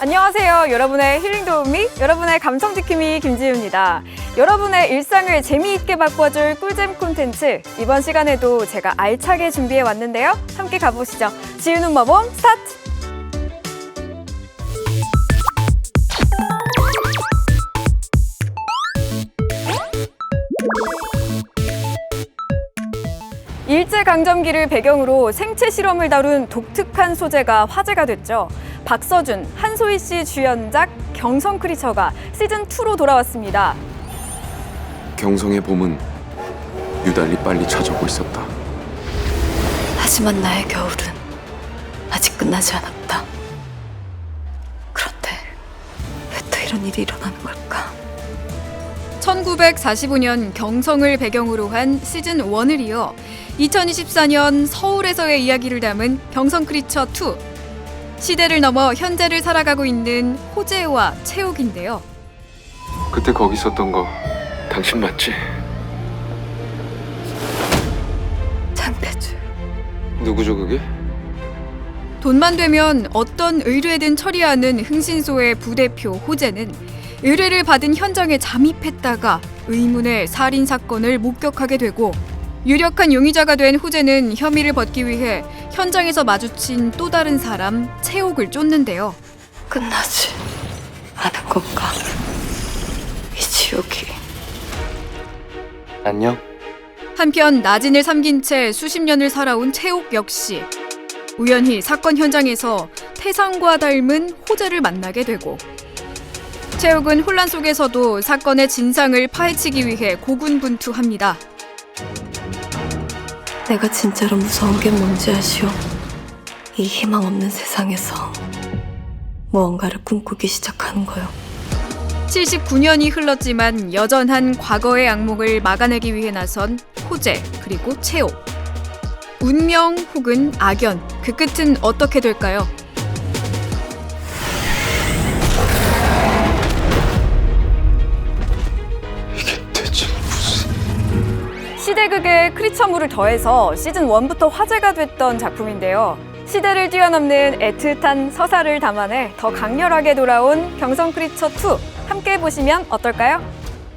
안녕하세요. 여러분의 힐링 도우미, 여러분의 감성 지킴이 김지우입니다. 여러분의 일상을 재미있게 바꿔줄 꿀잼 콘텐츠. 이번 시간에도 제가 알차게 준비해 왔는데요. 함께 가보시죠. 지우는 마법 스타트! 일제강점기를 배경으로 생체 실험을 다룬 독특한 소재가 화제가 됐죠. 박서준, 한소희 씨 주연작 경성 크리처가 시즌2로 돌아왔습니다. 경성의 봄은 유달리 빨리 찾아오고 있었다. 하지만 나의 겨울은 아직 끝나지 않았다. 그런데 왜 또 이런 일이 일어나는 걸까? 1945년 경성을 배경으로 한 시즌 1을 이어 2024년 서울에서의 이야기를 담은 경성 크리처 2. 시대를 넘어 현재를 살아가고 있는 호재와 채옥인데요. 그때 거기 있었던 거 당신 맞지? 장태주. 누구죠 그게? 돈만 되면 어떤 의뢰든 처리하는 흥신소의 부대표 호재는 의뢰를 받은 현장에 잠입했다가 의문의 살인 사건을 목격하게 되고 유력한 용의자가 된 호재는 혐의를 벗기 위해 현장에서 마주친 또 다른 사람 채옥을 쫓는데요. 끝나지 않은 건가? 이 지옥이. 안녕. 한편 나진을 삼긴 채 수십 년을 살아온 채옥 역시 우연히 사건 현장에서 태상과 닮은 호재를 만나게 되고 채옥은 혼란 속에서도 사건의 진상을 파헤치기 위해 고군분투합니다. 내가 진짜로 무서운 게 뭔지 아시오? 이 희망 없는 세상에서 무언가를 꿈꾸기 시작하는 거요. 79년이 흘렀지만 여전한 과거의 악몽을 막아내기 위해 나선 호재 그리고 채옥. 운명 혹은 악연 그 끝은 어떻게 될까요? 시대극의 크리처물을 더해서 시즌 1부터 화제가 됐던 작품인데요. 시대를 뛰어넘는 애틋한 서사를 담아내 더 강렬하게 돌아온 경성 크리처 2 함께 보시면 어떨까요?